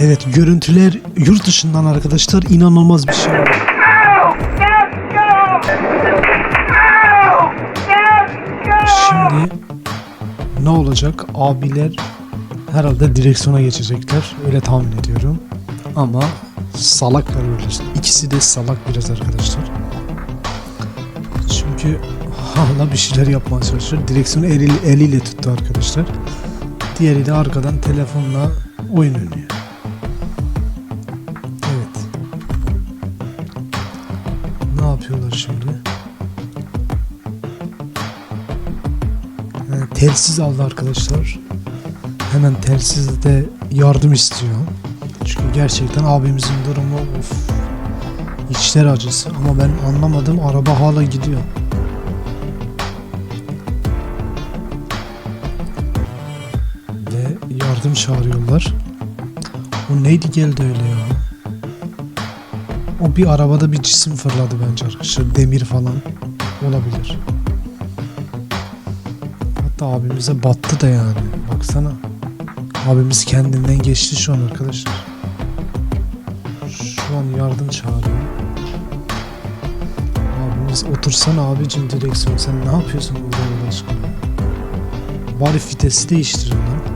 Evet görüntüler yurt dışından arkadaşlar inanılmaz bir şey. Şimdi ne olacak? Abiler herhalde direksiyona geçecekler. Öyle tahmin ediyorum. Ama salaklar öyle. İkisi de salak biraz arkadaşlar. Çünkü hala bir şeyler yapmaya çalışıyor. Direksiyonu eli, eliyle tuttu arkadaşlar. Diğeri de arkadan telefonla oyun oynuyor. Şimdi? Telsiz aldı arkadaşlar. Hemen telsizde yardım istiyor. Çünkü gerçekten abimizin durumu of. İçler acısı ama ben anlamadım araba hala gidiyor. Ve yardım çağırıyorlar. O neydi geldi öyle ya? O bir arabada bir cisim fırladı bence arkadaşlar. Demir falan olabilir. Hatta abimize battı da yani. Baksana. Abimiz kendinden geçti şu an arkadaşlar. Şu an yardım çağırıyor. Abimiz otursana abicim direksiyon sen ne yapıyorsun burada Allah aşkına? Bari vitesi değiştirin lan.